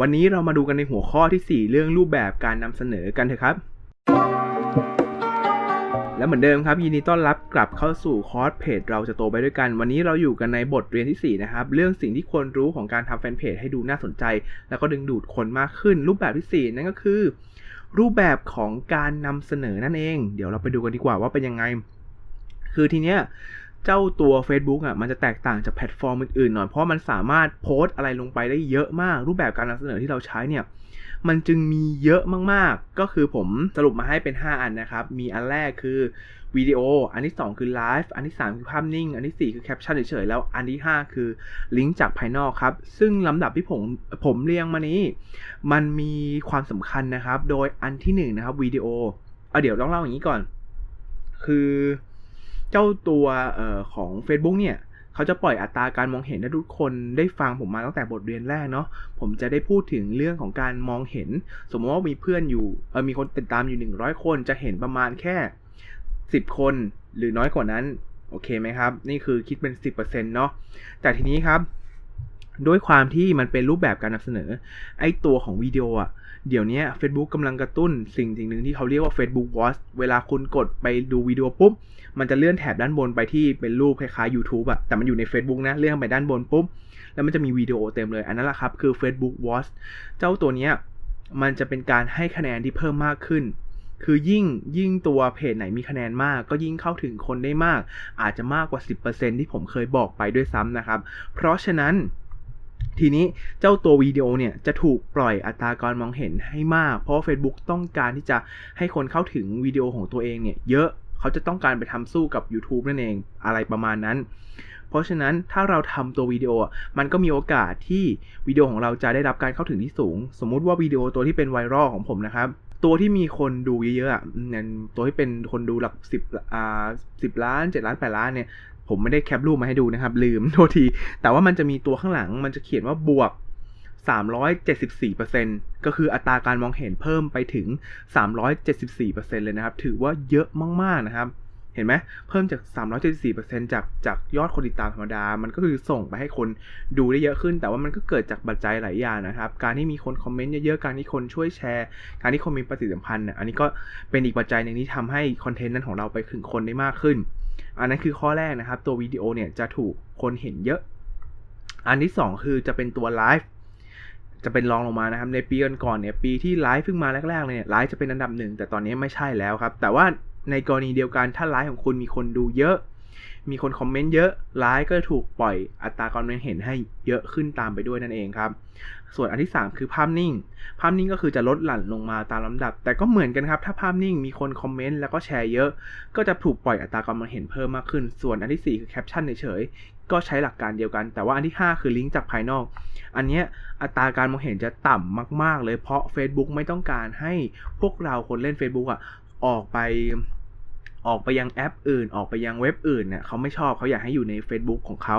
วันนี้เรามาดูกันในหัวข้อที่ 4 เรื่องรูปแบบการนำเสนอกันเถอะครับ และเหมือนเดิมครับ ยินดีต้อนรับกลับเข้าสู่คอร์สเพจเราจะโตไปด้วยกัน วันนี้เราอยู่กันในบทเรียนที่ 4 นะครับ เรื่องสิ่งที่ควรรู้ของการทำแฟนเพจให้ดูน่าสนใจ แล้วก็ดึงดูดคนมากขึ้น รูปแบบที่ 4 นั่นก็คือ รูปแบบของการนำเสนอนั่นเอง เดี๋ยวเราไปดูกันดีกว่าว่าเป็นยังไง คือทีเนี้ย เจ้าตัว Facebook อะมันจะแตกต่างจากแพลตฟอร์มอื่นๆหน่อย เพราะมันสามารถโพสต์อะไรลงไปได้เยอะมาก รูปแบบการนำเสนอที่เราใช้เนี่ยมันจึงมีเยอะมากๆ ก็คือผมสรุปมาให้เป็น 5 อันนะครับ มีอันแรกคือวิดีโอ อันที่ 2 คือไลฟ์ อันที่ 3 คือภาพนิ่ง อันทีสี่4 คือแคปชั่นเฉยๆ แล้วอันที่ 5 คือลิงก์จากภายนอกครับ ซึ่งลำดับที่ผมผมเรียงมานี้ มันมีความสำคัญนะครับ โดยอันที่1นะครับวิดีโอเอาเดี๋ยวต้องเล่าอย่างนี้ก่อน คือ เจ้าตัวออของ Facebook เนี่ยเขาจะปล่อยอัตราการมองเห็นให้ทุกคนได้ฟังผมมาตั้งแต่บทเรียนแรกเนาะผมจะได้พูดถึงเรื่องของการมองเห็น สมมติว่ามีเพื่อนอยู่เออมีคนติดตามอยู่ 100 คนจะเห็นประมาณแค่ 10 คนหรือน้อยกว่านั้นโอเคไหมครับ นี่คือคิดเป็น 10%เนาะแต่ทีนี้ครับ ด้วยความที่มันเป็นรูปแบบการนำเสนอ ไอตัวของวิดีโออะเดี๋ยวนี้ Facebook กำลังกระตุ้นสิ่งสิ่งหนึ่งที่เขาเรียกว่า Facebook Watch เวลาคุณกดไปดูวิดีโอปุ๊บ มันจะเลื่อนแถบด้านบนไปที่เป็นรูปคล้ายๆ YouTube อะแต่มันอยู่ใน Facebook นะ เลื่อนไปด้านบนปุ๊บ แล้วมันจะมีวิดีโอเต็มเลย อันนั้นแหละครับ คือ Facebook Watch เจ้าตัวเนี้ยมันจะเป็นการให้คะแนนที่เพิ่มมากขึ้นคือยิ่งยิ่งตัวเพจไหนมีคะแนนมาก ก็ยิ่งเข้าถึงคนได้มาก อาจจะมากกว่า 10%ที่ผมเคยบอกไปด้วยซ้ำนะครับ เพราะฉะนั้น ทีนี้เจ้าตัววิดีโอเนี่ยจะถูกปล่อยอัตราการมองเห็นให้มาก เพราะ Facebook ต้องการที่จะให้คนเข้าถึงวิดีโอของตัวเองเนี่ยเยอะเขาจะต้องการไปทำสู้กับ YouTube นั่นเองอะไรประมาณนั้น เพราะฉะนั้นถ้าเราทำตัววิดีโอ มันก็มีโอกาสที่วิดีโอของเราจะได้รับการเข้าถึงที่สูง สมมุติว่าวิดีโอตัวที่เป็นไวรัลของผมนะครับตัวที่มีคนดูเยอะๆอะเนี่ยตัวที่เป็นคนดูหลักสิบอ่าสิบล้านเจ็ดล้านแปดล้านเนี่ย ผมไม่ได้แคปรูปมาให้ดูนะครับ ลืมโทษที แต่ว่ามันจะมีตัวข้างหลัง มันจะเขียนว่าบวก 374%ก็คืออัตราการมองเห็นเพิ่มไปถึง 374%เลยนะครับ ถือว่าเยอะมากๆนะครับเห็นไหมเพิ่มจาก 374%จากจากยอดคนติดตามธรรมดา มันก็คือส่งไปให้คนดูได้เยอะขึ้น แต่ว่ามันก็เกิดจากปัจจัยหลายอย่างนะครับ การที่มีคนคอมเมนต์เยอะๆ การที่คนช่วยแชร์ การที่คนมีปฏิสัมพันธ์อันนี้ก็เป็นอีกปัจจัยหนึ่งที่ทำให้คอนเทนต์นั้นของเราไปถึงคนได้มากขึ้น อันนั้นคือข้อแรกนะครับ ตัววิดีโอเนี่ยจะถูกคนเห็นเยอะ อันที่ 2 คือจะเป็นตัวไลฟ์จะเป็นรองลงมานะครับ ในปีก่อนๆเนี่ยปีที่ไลฟ์เพิ่งมาแรกๆเลยเนี่ยไลฟ์จะเป็นอันดับหนึ่งแต่ตอนนี้ไม่ใช่แล้วครับ แต่ว่าในกรณีเดียวกันถ้าไลฟ์ของคุณมีคนดูเยอะ มีคนคอมเมนต์เยอะไลฟ์ก็ถูกปล่อยอัตราการมองเห็นให้เยอะขึ้นตามไปด้วยนั่นเองครับ ส่วนอันที่ 3 คือภาพนิ่ง ภาพนิ่งก็คือจะลดหลั่นลงมาตามลำดับ แต่ก็เหมือนกันครับ ถ้าภาพนิ่งมีคนคอมเมนต์แล้วก็แชร์เยอะ ก็จะถูกปล่อยอัตราการมองเห็นเพิ่มมากขึ้น ส่วนอันที่ 4 คือแคปชั่นเฉยๆก็ใช้หลักการเดียวกัน แต่ว่าอันที่ 5 คือลิงก์จากภายนอก อันเนี้ยอัตราการมองเห็นจะต่ำมาก ๆ เลยเพราะ Facebook ไม่ต้องการให้พวกเราคนเล่น Facebook อะออกไป ออกไปยังแอปอื่น ออกไปยังเว็บอื่นเนี่ยเขาไม่ชอบเขาอยากให้อยู่ใน Facebook ของเขา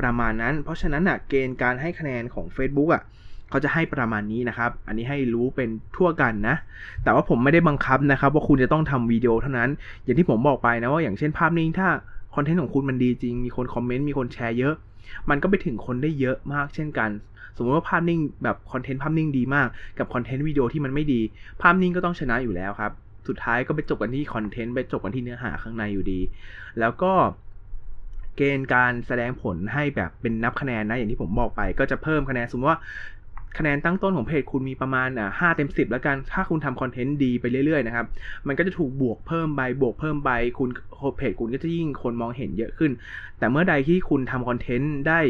ประมาณนั้น เพราะฉะนั้นอะเกณฑ์การให้คะแนนของ Facebook อะเขาจะให้ประมาณนี้นะครับ อันนี้ให้รู้เป็นทั่วกันนะ แต่ว่าผมไม่ได้บังคับนะครับ ว่าคุณจะต้องทำวิดีโอเท่านั้น อย่างที่ผมบอกไปนะว่าอย่างเช่นภาพนิ่งถ้าคอนเทนต์ของคุณมันดีจริง มีคนคอมเมนต์ มีคนแชร์เยอะ มันก็ไปถึงคนได้เยอะมากเช่นกัน สมมติว่าภาพนิ่งแบบคอนเทนต์ภาพนิ่งดีมาก กับคอนเทนต์วิดีโอที่มันไม่ดี ภาพนิ่งก็ต้องชนะอยู่แล้วครับ สุดท้ายก็ไปจบกันที่คอนเทนต์ไปจบกันที่เนื้อหาข้างในอยู่ดี แล้วก็เกณฑ์การแสดงผลให้แบบเป็นนับคะแนนนะอย่างที่ผมบอกไป ก็จะเพิ่มคะแนนสมมติว่าคะแนนตั้งต้นของเพจคุณมีประมาณอ่าห้าเต็มสิบแล้วกัน ถ้าคุณทำคอนเทนต์ดีไปเรื่อยๆนะครับ มันก็จะถูกบวกเพิ่มใบบวกเพิ่มใบคุณเพจคุณก็จะยิ่งคนมองเห็นเยอะขึ้น แต่เมื่อใดที่คุณทำคอนเทนต์ได้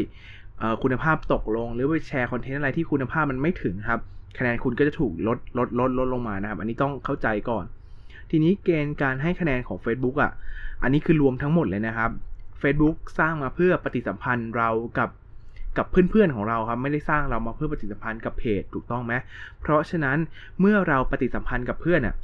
อ่อคุณภาพตกลง หรือไปแชร์คอนเทนต์อะไรที่คุณภาพมันไม่ถึงครับ คะแนนคุณก็จะถูกลดลดลดลดลงมานะครับ อันนี้ต้องเข้าใจก่อน ทีนี้เกณฑ์การให้คะแนนของ Facebook อะ อันนี้คือรวมทั้งหมดเลยนะครับ Facebook สร้างมาเพื่อปฏิสัมพันธ์เรากับกับเพื่อนๆของเราครับไม่ได้สร้างเรามาเพื่อปฏิสัมพันธ์กับเพจถูกต้องไหมเพราะฉะนั้นเมื่อเราปฏิสัมพันธ์กับเพื่อนอะ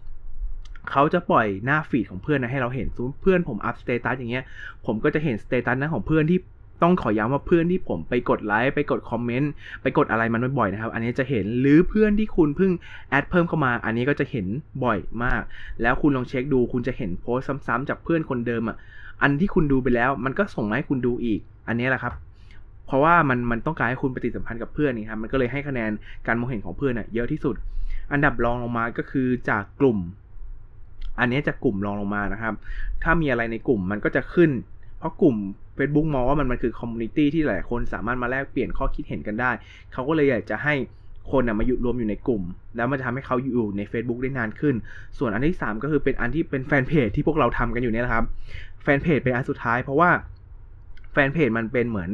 เขาจะปล่อยหน้าฟีดของเพื่อนนะให้เราเห็นสมมติเพื่อนผมอัพสเตตัสอย่างเงี้ย ผมก็จะเห็นสเตตัสนั้นของเพื่อนที่ ต้องขอย้ำว่าเพื่อนที่ผมไปกดไลค์ไปกดคอมเมนต์ไปกดอะไรมันบ่อยๆนะครับ อันนี้จะเห็นหรือเพื่อนที่คุณเพิ่งแอดเพิ่มเข้ามา อันนี้ก็จะเห็นบ่อยมาก แล้วคุณลองเช็คดู คุณจะเห็นโพสต์ซ้ำๆจากเพื่อนคนเดิมอะอันที่คุณดูไปแล้วมันก็ส่งมาให้คุณดูอีก อันนี้แหละครับเพราะว่ามันมันต้องการให้คุณปฏิสัมพันธ์กับเพื่อนนี่ครับมันก็เลยให้คะแนนการมองเห็นของเพื่อนอะเยอะที่สุด อันดับรองลงมาก็คือจากกลุ่ม อันนี้จากกลุ่มรองลงมานะครับ ถ้ามีอะไรในกลุ่มมันก็จะขึ้น เพราะกลุ่ม Facebook มองว่ามันมันคือคอมมูนิตี้ที่หลายคนสามารถมาแลกเปลี่ยนข้อคิดเห็นกันได้ เขาก็เลยอยากจะให้คนนะมาอยู่รวมอยู่ในกลุ่ม แล้วมันจะทำให้เขาอยู่ใน Facebook ได้นานขึ้น ส่วนอันที่ 3 ก็คือเป็นอันที่เป็นแฟนเพจที่พวกเราทำกันอยู่เนี่ยนะครับ แฟนเพจเป็นอันสุดท้าย เพราะว่าแฟนเพจมันเป็นเหมือน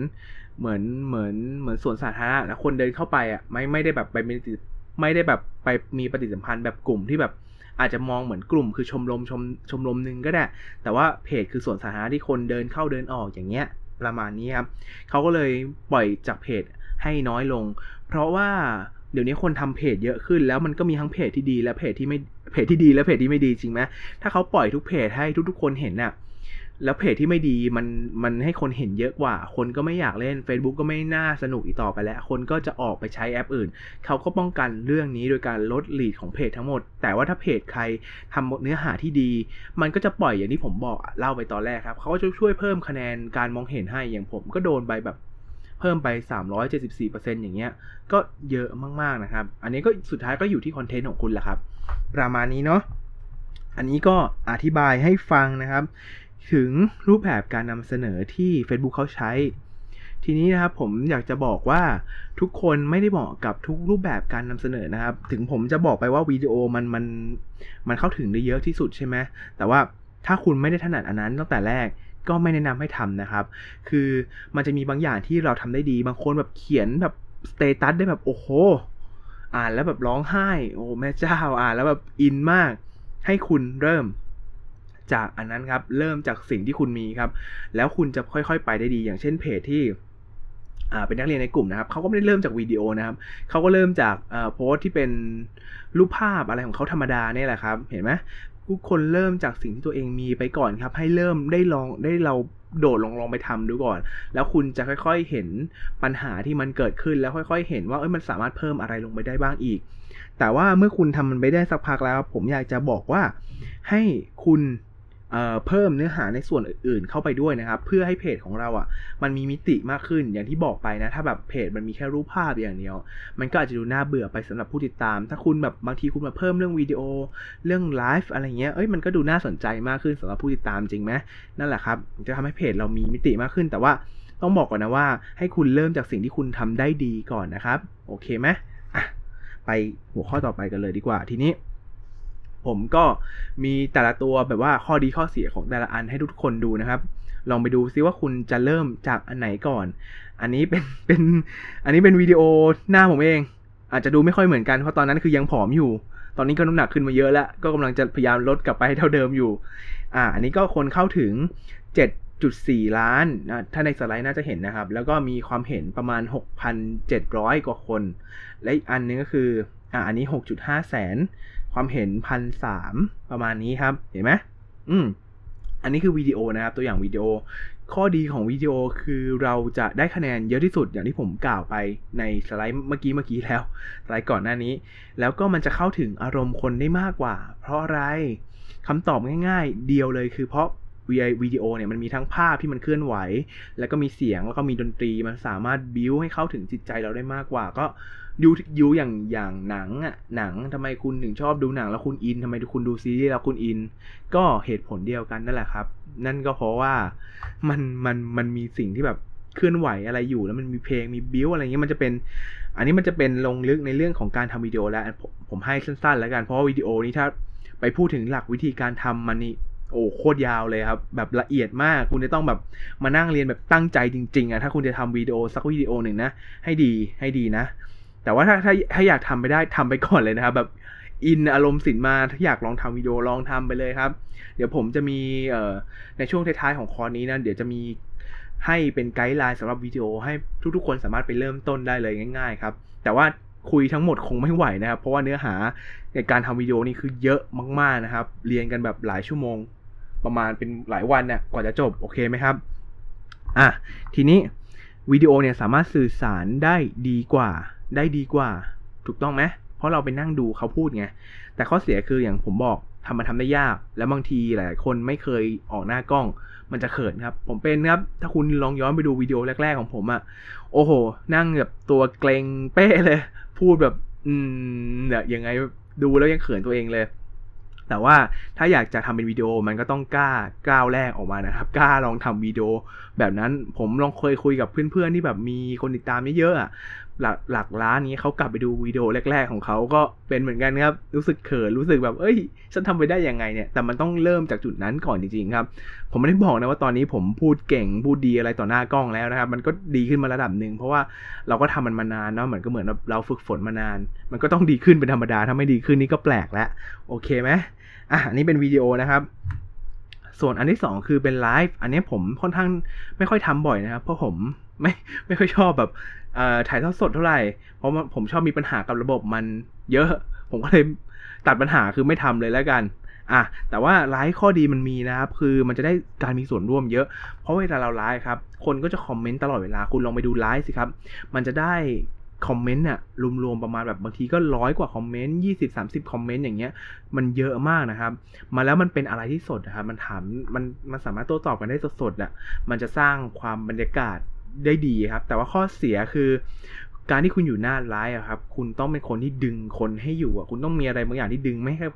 เหมือนเหมือนเหมือนสวนสาธารณะแล้วคนเดินเข้าไปอะไม่ไม่ได้แบบไปมีไม่ได้แบบไปมีปฏิสัมพันธ์แบบกลุ่มที่แบบ อาจจะมองเหมือนกลุ่มคือชมรมชมชมรมหนึ่งก็ได้ แต่ว่าเพจคือส่วนสาธารณะที่คนเดินเข้าเดินออกอย่างเงี้ยประมาณนี้ครับเขาก็เลยปล่อยจากเพจให้น้อยลง เพราะว่าเดี๋ยวนี้คนทำเพจเยอะขึ้น แล้วมันก็มีทั้งเพจที่ดีและเพจที่ไม่เพจที่ดีและเพจที่ไม่ดีจริงไหมถ้าเขาปล่อยทุกเพจให้ทุกๆ คนเห็นน่ะ แล้วเพจที่ไม่ดีมันมันให้คนเห็นเยอะกว่า คนก็ไม่อยากเล่น Facebook ก็ไม่น่าสนุกอีกต่อไปแล้ว คนก็จะออกไปใช้แอปอื่น เขาก็ป้องกันเรื่องนี้โดยการลดลีดของเพจทั้งหมด แต่ว่าถ้าเพจใครทำเนื้อหาที่ดี มันก็จะปล่อยอย่างที่ผมบอกเล่าไปตอนแรกครับ เขาก็จะช่วยเพิ่มคะแนนการมองเห็นให้อย่างผมก็โดนไปแบบเพิ่มไป 374%อย่างเงี้ย ก็เยอะมากๆนะครับ อันนี้ก็สุดท้ายก็อยู่ที่คอนเทนต์ของคุณแหละครับ ประมาณนี้เนาะ อันนี้ก็อธิบายให้ฟังนะครับ ถึงรูปแบบการนำเสนอที่ Facebook เขาใช้ ทีนี้นะครับผมอยากจะบอกว่าทุกคนไม่ได้เหมาะกับทุกรูปแบบการนำเสนอนะครับ ถึงผมจะบอกไปว่าวิดีโอมันมันมันเข้าถึงได้เยอะที่สุดใช่ไหมแต่ว่าถ้าคุณไม่ได้ถนัดอันนั้นตั้งแต่แรกก็ไม่แนะนำให้ทำนะครับ คือมันจะมีบางอย่างที่เราทำได้ดี บางคนแบบเขียนแบบสเตตัสได้แบบโอ้โห อ่านแล้วแบบร้องไห้ โอ้แม่เจ้า อ่านแล้วแบบอินมาก ให้คุณเริ่ม จากอันนั้นครับ เริ่มจากสิ่งที่คุณมีครับ แล้วคุณจะค่อยๆ ไปได้ดี อย่างเช่นเพจที่อ่าเป็นนักเรียนในกลุ่มนะครับเขาก็ไม่ได้เริ่มจากวิดีโอนะครับเขาก็เริ่มจากอ่อโพสต์ที่เป็นรูปภาพอะไรของเขาธรรมดาเนี่ยแหละครับ เห็นไหมทุกคนเริ่มจากสิ่งที่ตัวเองมีไปก่อนครับ ให้เริ่มได้ลองได้เราโดดลองลองไปทำดูก่อน แล้วคุณจะค่อยๆเห็นปัญหาที่มันเกิดขึ้นแล้วค่อย ๆ เห็นว่าเอ้ยมันสามารถเพิ่มอะไรลงไปได้บ้างอีก แต่ว่าเมื่อคุณทำมันไปได้สักพักแล้ว ผมอยากจะบอกว่าให้คุณ เพิ่มเนื้อหาในส่วนอื่นๆ เข้าไปด้วยนะครับ เพื่อให้เพจของเราอะ มันมีมิติมากขึ้นอย่างที่บอกไปนะ ถ้าแบบเพจมันมีแค่รูปภาพอย่างเดียว มันก็อาจจะดูน่าเบื่อไปสำหรับผู้ติดตาม ถ้าคุณแบบบางทีคุณมาเพิ่มเรื่องวิดีโอ เรื่องไลฟ์อะไรเงี้ยเอ้ยมันก็ดูน่าสนใจมากขึ้นสำหรับผู้ติดตามจริงไหมนั่นแหละครับจะทำให้เพจเรามีมิติมากขึ้น แต่ว่าต้องบอกก่อนนะว่า ให้คุณเริ่มจากสิ่งที่คุณทำได้ดีก่อนนะครับ โอเคไหมไปหัวข้อต่อไปกันเลยดีกว่าทีนี้ ผมก็มีแต่ละตัวแบบว่าข้อดีข้อเสียของแต่ละอันให้ทุกคนดูนะครับ ลองไปดูซิว่าคุณจะเริ่มจากอันไหนก่อน อันนี้เป็นเป็นอันนี้เป็นวิดีโอหน้าผมเอง อาจจะดูไม่ค่อยเหมือนกันเพราะตอนนั้นคือยังผอมอยู่ ตอนนี้ก็น้ำหนักขึ้นมาเยอะแล้วก็กำลังจะพยายามลดกลับไปให้เท่าเดิมอยู่ อ่า อันนี้ก็คนเข้าถึง7.4ล้านนะถ้าในสไลด์น่าจะเห็นนะครับ แล้วก็มีความเห็นประมาณ 6,700 กว่าคน และอีกอันนึงก็คือ อ่าอันนี้ 6.5 แสน ความเห็นพันสามประมาณนี้ครับ เห็นไหมอืม อันนี้คือวิดีโอนะครับ ตัวอย่างวิดีโอ ข้อดีของวิดีโอคือเราจะได้คะแนนเยอะที่สุดอย่างที่ผมกล่าวไปในสไลด์เมื่อกี้เมื่อกี้แล้วสไลด์ก่อนหน้านี้ แล้วก็มันจะเข้าถึงอารมณ์คนได้มากกว่า เพราะอะไรคำตอบง่าย ๆ เดียวเลยคือเพราะวิดีโอเนี่ยมันมีทั้งภาพที่มันเคลื่อนไหว แล้วก็มีเสียงแล้วก็มีดนตรีมันสามารถบิวให้เข้าถึงจิตใจเราได้มากกว่า ก็ ดูยูอย่างอย่างหนังอะหนังทำไมคุณถึงชอบดูหนังแล้วคุณอินทำไมคุณดูซีรีส์แล้วคุณอิน ก็เหตุผลเดียวกันนั่นแหละครับ นั่นก็เพราะว่ามันมันมันมีสิ่งที่แบบเคลื่อนไหวอะไรอยู่แล้วมันมีเพลงมีบิวอะไรเงี้ยมันจะเป็น อันนี้มันจะเป็นลงลึกในเรื่องของการทำวิดีโอแล้วผมให้สั้นๆ แล้วกันเพราะว่าวิดีโอนี้ถ้าไปพูดถึงหลักวิธีการทำมันนี่โอ้โคตรยาวเลยครับ แบบละเอียดมากคุณจะต้องแบบมานั่งเรียนแบบตั้งใจจริง ๆอะถ้าคุณจะทำวิดีโอสักวิดีโอหนึ่งนะ ให้ดีให้ดีนะ แต่ว่าถ้าถ้าถ้าอยากทำไปได้ทำไปก่อนเลยนะครับ แบบอินอารมณ์สินมาถ้าอยากลองทำวิดีโอลองทำไปเลยครับ เดี๋ยวผมจะมีเอ่อในช่วงท้ายๆของคอร์สนี้นะเดี๋ยวจะมีให้เป็นไกด์ไลน์สำหรับวิดีโอให้ทุกๆ คนสามารถไปเริ่มต้นได้เลยง่าย ๆ ครับ แต่ว่าคุยทั้งหมดคงไม่ไหวนะครับ เพราะว่าเนื้อหาในการทำวิดีโอนี่คือเยอะมากๆนะครับ เรียนกันแบบหลายชั่วโมง ประมาณเป็นหลายวันเนี่ยกว่าจะจบโอเคไหมครับอะทีนี้วิดีโอเนี่ยสามารถสื่อสารได้ดีกว่า ได้ดีกว่าถูกต้องไหมเพราะเราไปนั่งดูเขาพูดไง แต่ข้อเสียคืออย่างผมบอกทำมันทำได้ยาก แล้วบางทีหลายคนไม่เคยออกหน้ากล้อง มันจะเขินครับ ผมเป็นครับ ถ้าคุณลองย้อนไปดูวิดีโอแรก ๆ ของผมอะโอ้โห นั่งแบบตัวเกรงเป้เลย พูดแบบ อืมเนี่ยยังไงดูแล้วยังเขินตัวเองเลย แต่ว่าถ้าอยากจะทำเป็นวิดีโอมันก็ต้องกล้าก้าวแรกออกมานะครับ กล้าลองทำวิดีโอ แบบนั้นผมลองเคยคุยกับเพื่อนๆที่แบบมีคนติดตามเยอะๆอะ หลักหลักล้านนี้เขากลับไปดูวิดีโอแรก ๆ ของเขาก็เป็นเหมือนกันครับ รู้สึกเขินรู้สึกแบบ เอ้ย ฉันทำไปได้ยังไงเนี่ยแต่มันต้องเริ่มจากจุดนั้นก่อนจริงๆครับ ผมไม่ได้บอกนะว่าตอนนี้ผมพูดเก่งพูดดีอะไรต่อหน้ากล้องแล้วนะครับ มันก็ดีขึ้นมาระดับหนึ่งเพราะว่าเราก็ทำมันมานานเนาะเหมือนก็เหมือนเราฝึกฝนมานาน มันก็ต้องดีขึ้นเป็นธรรมดาถ้าไม่ดีขึ้นนี่ก็แปลกแล้วโอเคไหมอะนนี้เป็นวิดีโอนะครับ ส่วนอันที่สองคือเป็นไลฟ์อันนี้ผมค่อนข้างไม่ค่อยทำบ่อยนะครับ เพราะผมไม่ไม่ค่อยชอบแบบเอ่อถ่ายทอดสดเท่าไหร่ เพราะผมชอบมีปัญหากับระบบมันเยอะ ผมก็เลยตัดปัญหาคือไม่ทำเลยแล้วกันอะแต่ว่าไลฟ์ข้อดีมันมีนะครับ คือมันจะได้การมีส่วนร่วมเยอะ เพราะเวลาเราไลฟ์ครับ คนก็จะคอมเมนต์ตลอดเวลา คุณลองไปดูไลฟ์สิครับ มันจะได้ คอมเมนต์เนี่ยรวมๆประมาณแบบบางทีก็ร้อยกว่าคอมเมนต์ยี่สิบสามสิบคอมเมนต์อย่างเงี้ย มันเยอะมากนะครับ มาแล้วมันเป็นอะไรที่สดนะครับมันถามมันมันสามารถโต้ตอบกันได้สดๆอะมันจะสร้างความบรรยากาศได้ดีครับ แต่ว่าข้อเสียคือ การที่คุณอยู่หน้าไลฟ์อะครับ คุณต้องเป็นคนที่ดึงคนให้อยู่อะคุณต้องมีอะไรบางอย่างที่ดึงไม่ให้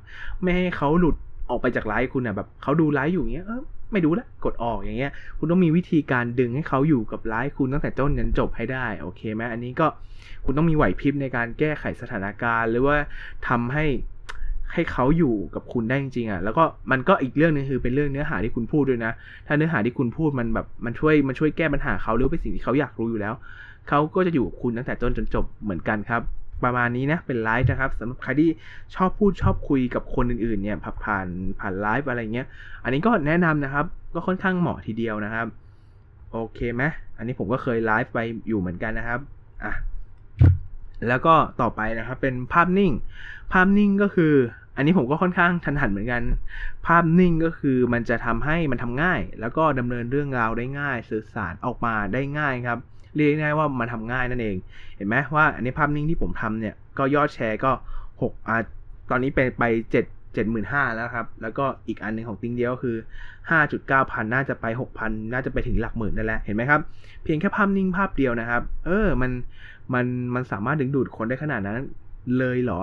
ไม่ให้เขาหลุดออกไปจากไลฟ์คุณอะแบบเขาดูไลฟ์อยู่เงี้ยเออ ไม่ดูละกดออกอย่างเงี้ย คุณต้องมีวิธีการดึงให้เขาอยู่กับไลฟ์คุณตั้งแต่ต้นจนจบให้ได้โอเคไหมอันนี้ก็คุณต้องมีไหวพริบในการแก้ไขสถานการณ์ หรือว่าทำให้ให้เขาอยู่กับคุณได้จริงๆอะแล้วก็มันก็อีกเรื่องนึงคือเป็นเรื่องเนื้อหาที่คุณพูดด้วยนะ ถ้าเนื้อหาที่คุณพูดมันแบบมันช่วยมันช่วยแก้ปัญหาเขาหรือเป็นสิ่งที่เขาอยากรู้อยู่แล้วเขาก็จะอยู่กับคุณตั้งแต่ต้นจนจบเหมือนกันครับ ประมาณนี้นะเป็นไลฟ์นะครับสำหรับใครที่ชอบพูดชอบคุยกับคนอื่นๆเนี่ยผ่านผ่านไลฟ์อะไรเงี้ย อันนี้ก็แนะนำนะครับ ก็ค่อนข้างเหมาะทีเดียวนะครับ โอเคไหมอันนี้ผมก็เคยไลฟ์ไปอยู่เหมือนกันนะครับอะแล้วก็ต่อไปนะครับเป็นภาพนิ่ง ภาพนิ่งก็คือ อันนี้ผมก็ค่อนข้างทันหันเหมือนกัน ภาพนิ่งก็คือมันจะทำให้มันทำง่าย แล้วก็ดำเนินเรื่องราวได้ง่าย สื่อสารออกมาได้ง่ายครับ เรียกง่ายว่ามันทำง่ายนั่นเอง เห็นไหมว่าอันนี้ภาพนิ่งที่ผมทำเนี่ยก็ยอดแชร์ก็หกอ่าตอนนี้เป็นไปเจ็ดเจ็ดหมื่นห้าแล้วครับ แล้วก็อีกอันหนึ่งของติ้งเดียวคือห้าจุดเก้าพันน่าจะไปหกพันน่าจะไปถึงหลักหมื่นได้แล้ว เห็นไหมครับ เพียงแค่ภาพนิ่งภาพเดียวนะครับ เออ มัน มัน มันสามารถดึงดูดคนได้ขนาดนั้นเลยเหรอ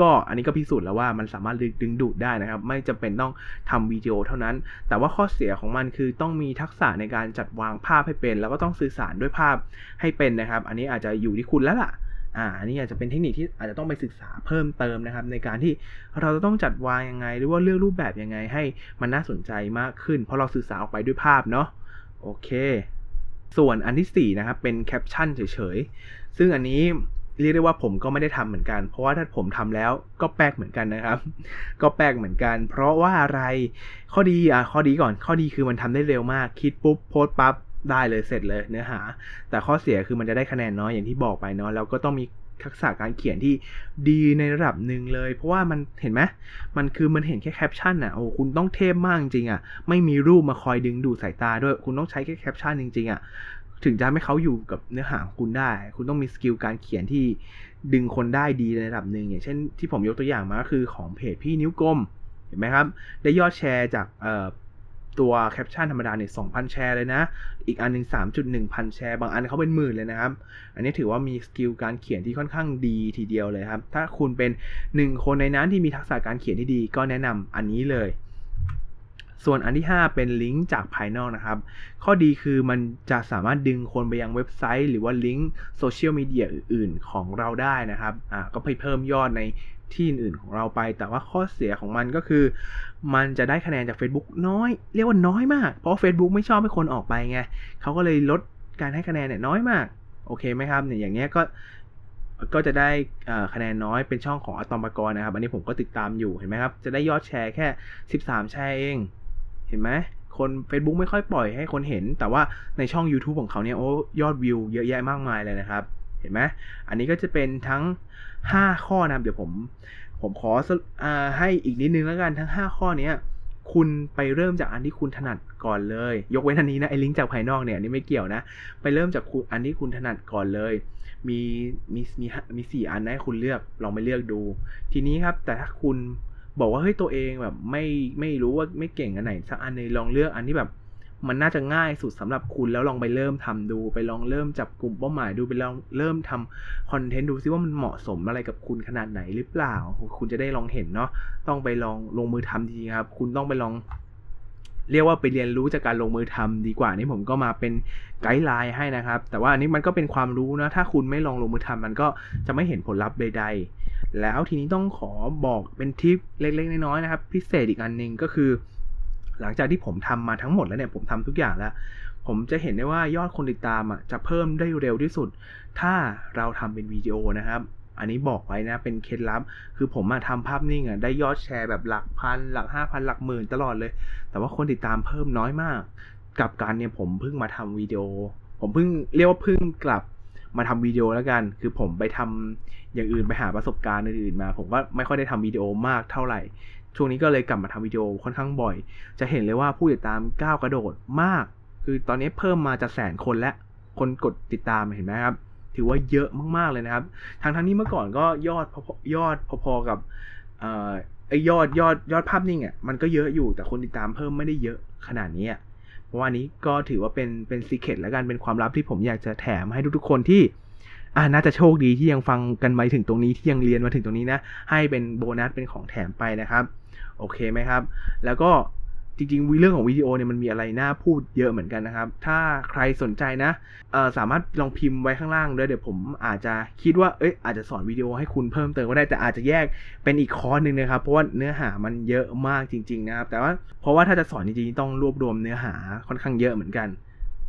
ก็อันนี้ก็พิสูจน์แล้วว่ามันสามารถดึงดูดได้นะครับ ไม่จำเป็นต้องทำวิดีโอเท่านั้น แต่ว่าข้อเสียของมันคือต้องมีทักษะในการจัดวางภาพให้เป็น แล้วก็ต้องสื่อสารด้วยภาพให้เป็นนะครับ อันนี้อาจจะอยู่ที่คุณแล้วล่ะอ่าอันนี้อาจจะเป็นเทคนิคที่อาจจะต้องไปศึกษาเพิ่มเติมนะครับ ในการที่เราจะต้องจัดวางยังไง หรือว่าเลือกรูปแบบยังไงให้มันน่าสนใจมากขึ้น เพราะเราสื่อสารออกไปด้วยภาพเนาะโอเค ส่วนอันที่4นะครับเป็นแคปชั่นเฉยๆซึ่งอันนี้ เรียกได้ว่าผมก็ไม่ได้ทำเหมือนกัน เพราะว่าถ้าผมทำแล้วก็แปลกเหมือนกันนะครับ ก็แปลกเหมือนกัน เพราะว่าอะไรข้อดีอะข้อดีก่อนข้อดีคือมันทำได้เร็วมาก คิดปุ๊บโพสต์ปั๊บได้เลยเสร็จเลยเนื้อหา แต่ข้อเสียคือมันจะได้คะแนนน้อยอย่างที่บอกไปเนาะแล้วก็ต้องมีทักษะการเขียนที่ดีในระดับหนึ่งเลย เพราะว่ามันเห็นไหมมันคือมันเห็นแค่แคปชั่นอะโอ้คุณต้องเทพมากจริงอะไม่มีรูปมาคอยดึงดูดสายตาด้วยคุณต้องใช้แค่แคปชั่นจริงๆอะ ถึงจะให้เขาอยู่กับเนื้อหาของคุณได้ คุณต้องมีสกิลการเขียนที่ดึงคนได้ดีในระดับหนึ่งอย่างเช่นที่ผมยกตัวอย่างมาก็คือของเพจพี่นิ้วกลมเห็นไหมครับ ได้ยอดแชร์จากตัวแคปชั่นธรรมดาเนี่ยสองพันแชร์เลยนะ อีกอันหนึ่งสามจุดหนึ่งพันแชร์ บางอันเขาเป็นหมื่นเลยนะครับ อันนี้ถือว่ามีสกิลการเขียนที่ค่อนข้างดีทีเดียวเลยครับ ถ้าคุณเป็นหนึ่งคนในนั้นที่มีทักษะการเขียนที่ดีก็แนะนำอันนี้เลย ส่วนอันที่ 5 เป็นลิงก์จากภายนอกนะครับ ข้อดีคือมันจะสามารถดึงคนไปยังเว็บไซต์ หรือว่าลิงก์โซเชียลมีเดียอื่นๆของเราได้นะครับอ่าก็ไปเพิ่มยอดในที่อื่นๆของเราไป แต่ว่าข้อเสียของมันก็คือ มันจะได้คะแนนจาก Facebook น้อย เรียกว่าน้อยมาก เพราะ Facebook ไม่ชอบให้คนออกไปไงเขาก็เลยลดการให้คะแนนเนี่ยน้อยมาก โอเคไหมครับเนี่ยอย่างเงี้ยก็ก็จะได้คะแนนน้อยเป็นช่องของอะตอมปกรนะครับ อันนี้ผมก็ติดตามอยู่เห็นไหมครับ จะได้ยอดแชร์แค่ 13 แชร์เอง เห็นไหมคน Facebook ไม่ค่อยปล่อยให้คนเห็น แต่ว่าในช่อง YouTube ของเขาเนี่ยโอ้ยอดวิวเยอะแยะมากมายเลยนะครับ เห็นไหมอันนี้ก็จะเป็นทั้ง 5 ข้อนะเดี๋ยวผม ผมขออให้อีกนิดนึงแล้วกันทั้ง 5 ข้อเนี้ยคุณไปเริ่มจากอันที่คุณถนัดก่อนเลย ยกเว้นอันนี้นะไอ้ลิงก์จากภายนอกเนี่ยนี่ไม่เกี่ยวนะ ไปเริ่มจากคุณอันที่คุณถนัดก่อนเลย มีมีมีมีสี่อันให้คุณเลือกลองไปเลือกดู ทีนี้ครับแต่ถ้าคุณ บอกว่าเฮ้ยตัวเองแบบไม่ไม่รู้ว่าไม่เก่งอันไหนสักอันหนึงลองเลือกอันที่แบบ มันน่าจะง่ายสุดสำหรับคุณแล้วลองไปเริ่มทำดู ไปลองเริ่มจับกลุ่มเป้าหมายดูไปลองเริ่มทำคอนเทนต์ดูซิว่ามันเหมาะสมอะไรกับคุณขนาดไหนหรือเปล่า คุณจะได้ลองเห็นเนาะต้องไปลองลงมือทำจริงครับ คุณต้องไปลอง เรียกว่าไปเรียนรู้จากการลงมือทำดีกว่านี่ผมก็มาเป็นไกด์ไลน์ให้นะครับ แต่ว่าอันนี้มันก็เป็นความรู้นะถ้าคุณไม่ลองลงมือทำมันก็จะไม่เห็นผลลัพธ์ใดๆแล้วทีนี้ต้องขอบอกเป็นทิปเล็ก ๆ น้อยๆนะครับ พิเศษอีกอันหนึ่งก็คือ หลังจากที่ผมทำมาทั้งหมดแล้วเนี่ยผมทำทุกอย่างแล้ว ผมจะเห็นได้ว่ายอดคนติดตามอะจะเพิ่มได้เร็วที่สุด ถ้าเราทำเป็นวิดีโอนะครับ อันนี้บอกไว้นะเป็นเคล็ดลับ คือผมมาทำภาพนิ่งอะได้ยอดแชร์แบบหลักพัน หลักห้าพันหลักหมื่นตลอดเลย แต่ว่าคนติดตามเพิ่มน้อยมาก กับการเนี่ยผมเพิ่งมาทำวิดีโอ ผมเพิ่งเรียกว่าเพิ่งกลับมาทำวิดีโอแล้วกัน คือผมไปทำอย่างอื่นไปหาประสบการณ์อื่นๆมา ผมก็ไม่ค่อยได้ทำวิดีโอมากเท่าไหร่ ช่วงนี้ก็เลยกลับมาทำวิดีโอค่อนข้างบ่อย จะเห็นเลยว่าผู้ติดตามก้าวกระโดดมาก คือตอนนี้เพิ่มมาจะแสนคนและ คนกดติดตามเห็นไหมครับ ถือว่าเยอะมากๆเลยนะครับทั้งทั้งๆนี้เมื่อก่อนก็ยอดพอยอดพอๆกับเอ่อไอยอดยอดยอดภาพนิ่งอะมันก็เยอะอยู่แต่คนติดตามเพิ่มไม่ได้เยอะขนาดนี้อะเพราะว่าอันนี้ก็ถือว่าเป็นเป็นซีเคตแล้วกันเป็นความลับที่ผมอยากจะแถมให้ทุกๆคนที่อ่าน่าจะโชคดีที่ยังฟังกันมาถึงตรงนี้ที่ยังเรียนมาถึงตรงนี้นะ ให้เป็นโบนัสเป็นของแถมไปนะครับ โอเคไหมครับ แล้วก็ จริงๆเรื่องของวิดีโอเนี่ยมันมีอะไรน่าพูดเยอะเหมือนกันนะครับ ถ้าใครสนใจนะสามารถลองพิมพ์ไว้ข้างล่างด้วยเดี๋ยวผมอาจจะคิดว่าเอ้ยอาจจะสอนวิดีโอให้คุณเพิ่มเติมก็ได้แต่อาจจะแยกเป็นอีกคอร์สหนึ่งนะครับ เพราะว่าเนื้อหามันเยอะมากจริง ๆ นะครับ แต่ว่าเพราะว่าถ้าจะสอนจริงๆต้องรวบรวมเนื้อหาค่อนข้างเยอะเหมือนกัน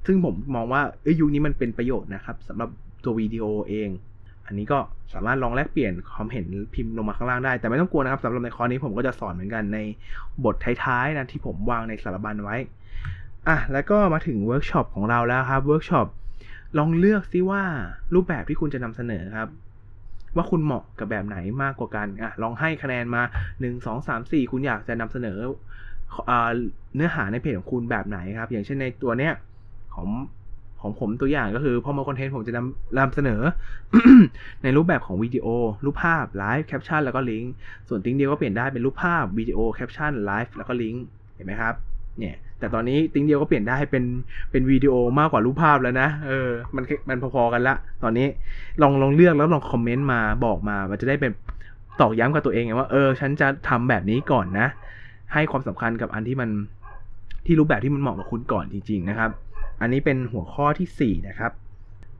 ซึ่งผมมองว่าเอ้ยยุคนี้มันเป็นประโยชน์นะครับสำหรับตัววิดีโอเอง อันนี้ก็สามารถลองแลกเปลี่ยนความเห็นพิมพ์ลงมาข้างล่างได้ แต่ไม่ต้องกลัวนะครับสำหรับในคอร์สนี้ผมก็จะสอนเหมือนกันในบทท้ายๆนะที่ผมวางในสารบัญไว้อะแล้วก็มาถึงเวิร์กช็อปของเราแล้วครับเวิร์กช็อปลองเลือกซิว่ารูปแบบที่คุณจะนำเสนอครับ ว่าคุณเหมาะกับแบบไหนมากกว่ากันอะลองให้คะแนนมา 1 2 3 4 คุณอยากจะนำเสนออ่าเนื้อหาในเพจของคุณแบบไหนครับ อย่างเช่นในตัวเนี้ยของ ของผมตัวอย่างก็คือพอมาคอนเทนต์ผมจะนำนำเสนอ ในรูปแบบของวิดีโอ รูปภาพไลฟ์แคปชั่นแล้วก็ลิงก์ส่วนติ้งเดียวก็เปลี่ยนได้เป็นรูปภาพวิดีโอแคปชั่นไลฟ์แล้วก็ลิงก์เห็นไหมครับเนี่ยแต่ตอนนี้ติ้งเดียวก็เปลี่ยนได้เป็นเป็นวิดีโอมากกว่ารูปภาพแล้วนะเออมันมันพอๆกันละ ตอนนี้ลองลองเลือกแล้วลองคอมเมนต์มาบอกมา มันจะได้เป็นตอกย้ำกับตัวเองไงว่าเออฉันจะทำแบบนี้ก่อนนะ ให้ความสำคัญกับอันที่มันที่รูปแบบที่มันเหมาะกับคุณก่อนจริง ๆ นะครับ อันนี้เป็นหัวข้อทีสี่ 4 นะครับ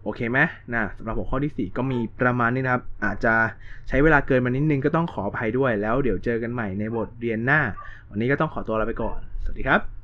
โอเคไหมนะสำหรับหัวข้อที่ 4 ก็มีประมาณนี้นะครับ อาจจะใช้เวลาเกินมานิดนึงก็ต้องขออภัยด้วย แล้วเดี๋ยวเจอกันใหม่ในบทเรียนหน้า วันนี้ก็ต้องขอตัวลาไปก่อน สวัสดีครับ